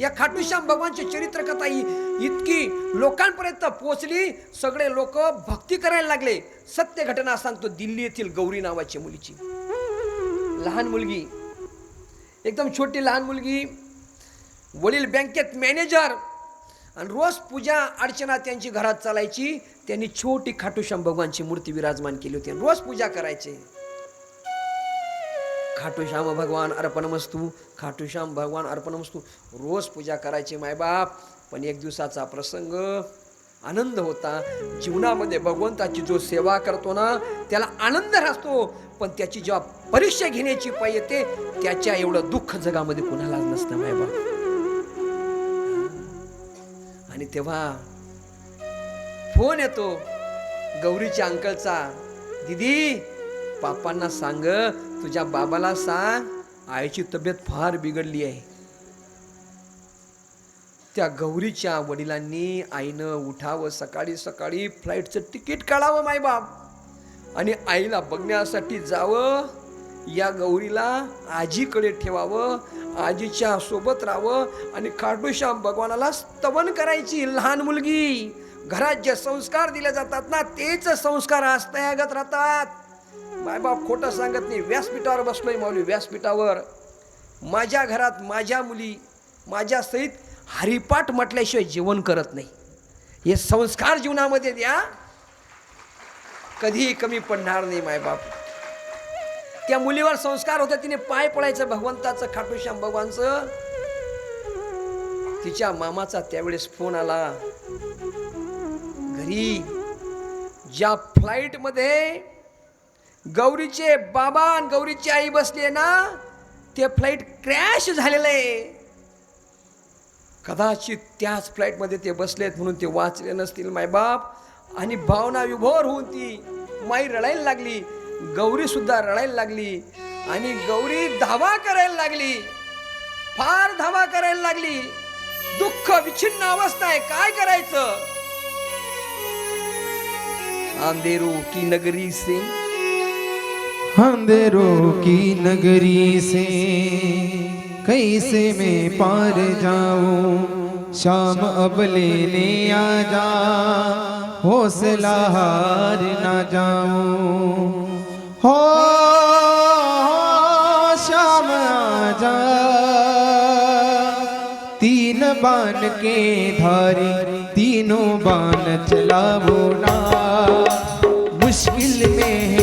या खाटूश्याम भगवानची चरित्र कथा इतकी लोकांपर्यंत पोहोचली सगळे लोक भक्ती करायला लागले. सत्य घटना सांगतो दिल्ली येथील गौरी नावाची मुलीची. लहान मुलगी. एकदम छोटी लहान मुलगी वडील बँकेत मॅनेजर आणि रोज पूजा अर्चना त्यांची घरात चालायची. त्यांनी छोटी खाटूश्याम भगवानची मूर्ती विराजमान केली होती रोज पूजा करायचे. खाटू श्याम भगवान अर्पणमस्तू खाटूश्याम भगवान अर्पणमस्तू. रोज पूजा करायची मायबाप पण एक दिवसाचा प्रसंग आनंद होता. जीवनामध्ये भगवंताची जो सेवा करतो ना त्याला आनंद राहतो. पण त्याची जेव्हा परीक्षा घेण्याची पाय येते त्याच्या एवढं दुःख जगामध्ये कुणालाच नसतं मायबाप. आणि तेव्हा फोन येतो गौरीच्या अंकलचा दिदी पापांना सांग तुझ्या बाबाला सांग आईची तब्येत फार बिघडली आहे. त्या गौरीच्या वडिलांनी आईनं उठावं सकाळी सकाळी फ्लाईटचं तिकीट काढावं मायबाप आणि आईला बघण्यासाठी जावं या गौरीला आजीकडे ठेवावं आजीच्या सोबत राहावं आणि खाटूश्याम भगवानाला स्तवन करायची. लहान मुलगी घरात जे संस्कार दिले जातात ना तेच संस्कार अस्तयागत राहतात. मायबाप खोटं सांगत नाही. व्यासपीठावर बसलो आहे माऊली व्यासपीठावर माझ्या घरात माझ्या मुली माझ्या सहित हरिपाठ म्हटल्याशिवाय जेवण करत नाही. हे संस्कार जीवनामध्ये द्या. कधीही कमी पडणार नाही मायबाप. त्या मुलीवर संस्कार होता तिने पाय पडायचं भगवंताचं खाटूश्याम भगवानचं. तिच्या मामाचा त्यावेळेस फोन आला. घरी ज्या फ्लाईटमध्ये गौरीचे बाबा आणि गौरीची आई बसली ना ते फ्लाईट क्रॅश झालेलं आहे. कदाचित त्याच फ्लाईटमध्ये ते बसलेत म्हणून ते वाचले नसतील मायबाप आणि भावना विभोर होऊन ती माई रडायला लागली. गौरी सुद्धा रडायला लागली. आणि गौरी धावा करायला लागली. फार धावा करायला लागली. दुःख विच्छिन्न अवस्था आहे. काय करायचं? अंधेरू की नगरी से अंधेरों की नगरी से कैसे मैं पार जाऊँ, शाम अब लेने आ जा, हौसला हार ना जाऊँ। हो, शाम आ जा, तीन बान के धारी, तीनों बान चलावो ना, मुश्किल में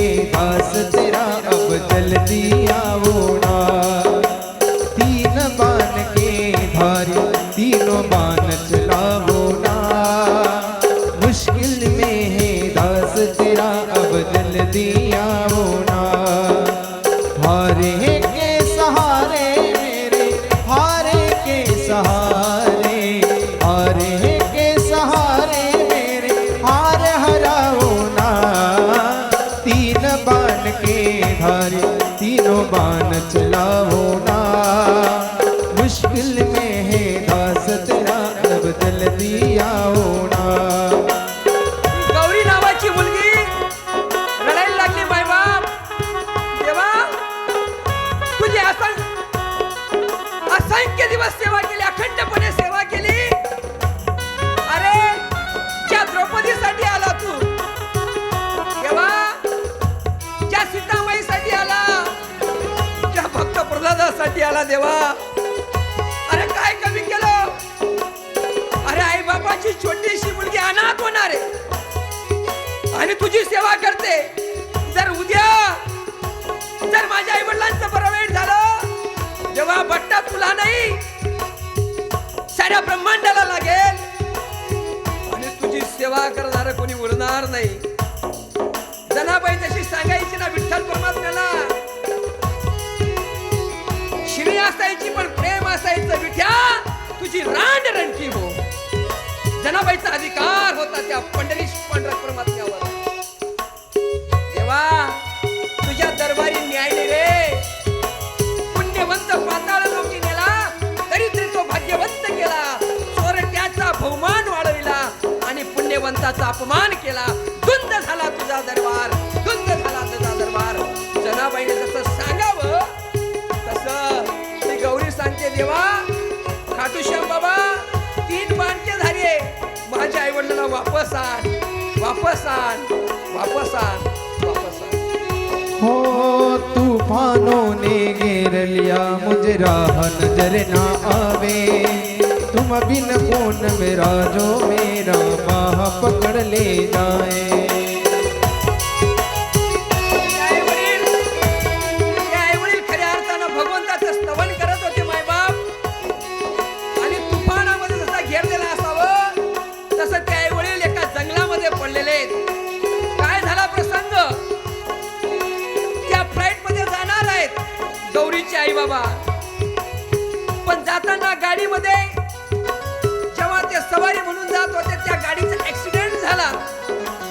जल्दी आओ ना हारे के सहारे मेरे, हारे के सहारे, हारे के सहारे मेरे, हार हराओ ना। तीन बाण के धारे तीनों बाण चलाओ ना। मुश्किल में है दास तेरा अब आओ आला देवा. अरे काय कमी केलं? अरे आई बाबाची छोटीशी मुलगी अनाथ होणार आहे. आणि तुझी सेवा करते. जर उद्या जर माझ्या आई वडिलांचं बरं वेळ झालं जेव्हा भट्टा तुला नाही साऱ्या ब्रह्मांडाला लागेल. आणि तुझी सेवा करणार कोणी उरणार नाही. जनाबाई तशी सांगायची ना विठ्ठल परमात्म्याला असायची पण प्रेम असायचं विठ्या तुझी रांड रणकी हो. जनाबाईचा अधिकार होता त्या पंढरीश पंढरा परमात्म्यावर देवा तुझ्या दरबारी न्याय रे. पुण्यवंत पाताळ लोकी नेला तरी तरी तो भाग्यवंत केला. चोरट्याचा बहुमान वाढविला आणि पुण्यवंताचा अपमान केला. धुंद झाला तुझा दरबार. वापस वापसान वापसान। आण हो तूफानों ने घेर लिया, मुझे राह नज़र ना आवे। तुम बिन कौन मेरा, जो मेरा बाह पकड़ ले जाए। गौरीचे आई बाबा. पण जाताना गाडीमध्ये जेव्हा ते सवारी म्हणून जात होते त्या गाडीचा ऍक्सिडेंट झाला.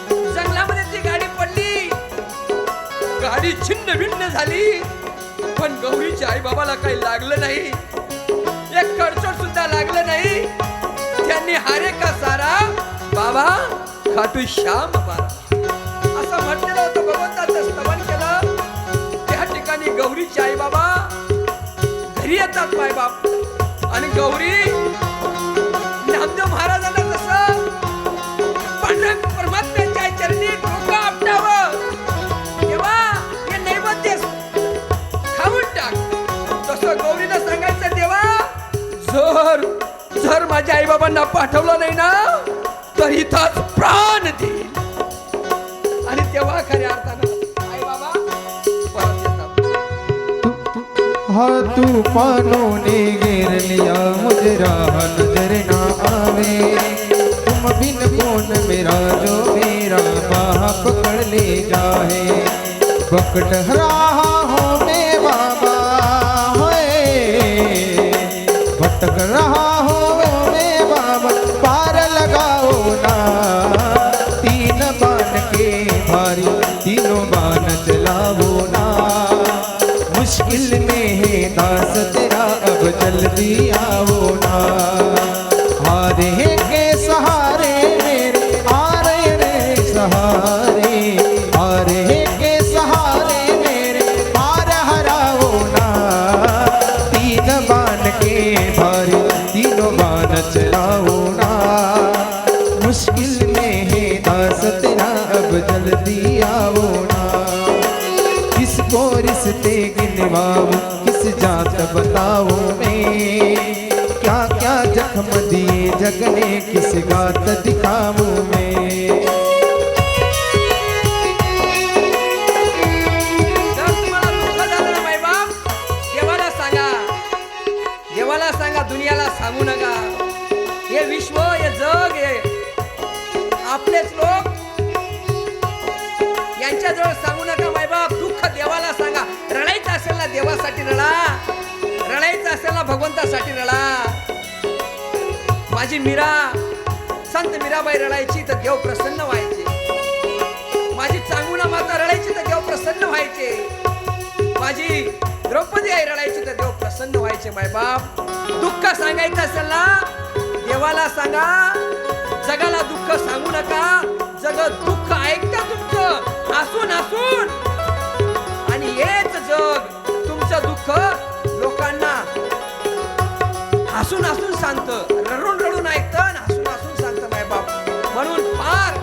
जंगलामध्ये ती गाडी पडली. गाडी छिन्न भिन्न झाली. पण गौरीच्या आई बाबाला काही लागलं नाही. एक कडचोट सुद्धा लागलं नाही. त्यांनी हारे का सारा? बाबा खाटू श्याम बारा असं म्हटलेलं होतं भगवंताचं गौरीचे आई बाबा घरी येतात माय बाप. आणि गौरी नामदेव महाराजांना जसं पांढऱ्या परमात्म्याच्या चरणी डोकं आपटावं. तेव्हा हे नैवेद्य खाऊन टाक. तसं गौरीला सांगायचं देवा जर जर माझ्या आई बाबांना पाठवलं नाही ना तर इथंच प्राण दे. हा तू तूफानों ने घेर लिया मुझे राह नजर ना आवे। तुम बिन कौन मेरा जो मेरा बाह पकड़ ले जाए पकड़ रहा जल्दी आओ हारे के सहारे मेरे आ रे सहारे हारे के सहारे मेरे हार हराओ ना तीन बान के भारी, तीनों बान चलाओ ना मुश्किल में है दास, तेरा अब जल्दी आओ ना किसको रिश्ते गिनवाओ किस जात बताओ मैं। क्या क्या जख्म दिए जगने किस गात दिखाऊं मैं? देवाला सांगा. देवाला सांगा दुनियाला सांगू नका. हे विश्व हे जग हे आपलेच लोक. यांच्याजवळ सांगू नका मायबाप दुःख देवाला सांगा. असेल ना देवासाठी रडा. रडायचं असेल ना भगवंतासाठी रडा. माझी मीरा संत मीराबाई रडायची तर देव प्रसन्न व्हायचे. माझी चांगुला माता रडायची तर देव प्रसन्न व्हायचे. माझी द्रौपदी आई रडायची तर देव प्रसन्न व्हायचे मायबाप दुःख सांगायचं असेल ना देवाला सांगा. जगाला दुःख सांगू नका. जग दुःख ऐकता तुमचं. हसून हसून. हेच जग तुमचं दुःख लोकांना. हसून हसून सांगत रडून रडून ऐकत हसून हसून सांगत माय बाप. म्हणून फार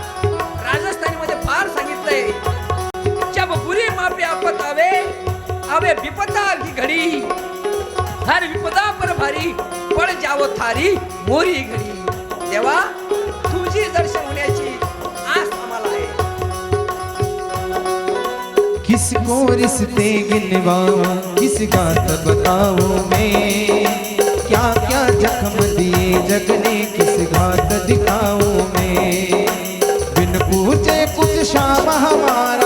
राजस्थानीमध्ये फार सांगितलंय जब बुरी मापे आपत आवे आवे विपदा की घडी. हर विपदा पर भारी पड जावो थारी मोरी घडी. किसको रिश्ते गिनवाओ किस गात बताओ मैं? क्या क्या जख्म दिए जगने? किस घात दिखाओ मैं? बिन पूछे कुछ शाम हमारा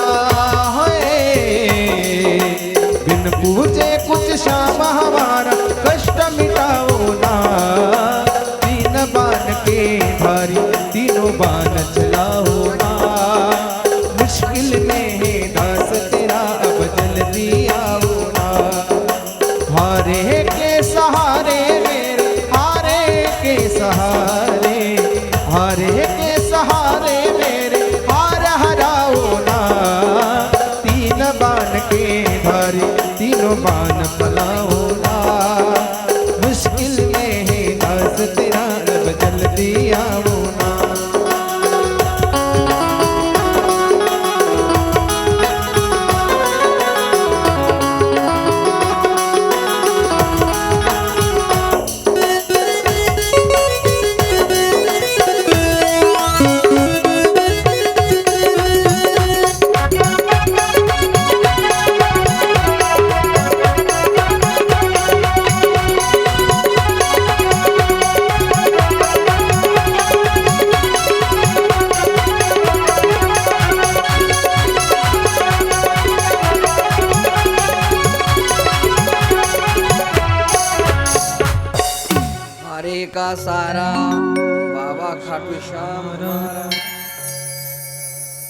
बाबा खाटू श्याम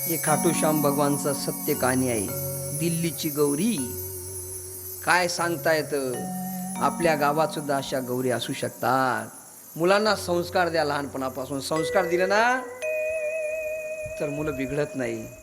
हे खाटू श्याम भगवानचा सत्य कहाणी आहे. दिल्लीची गौरी. काय सांगता येतं आपल्या गावात सुद्धा अशा गौरी असू शकतात. मुलांना संस्कार द्या लहानपणापासून. संस्कार दिले ना तर मुलं बिघडत नाही.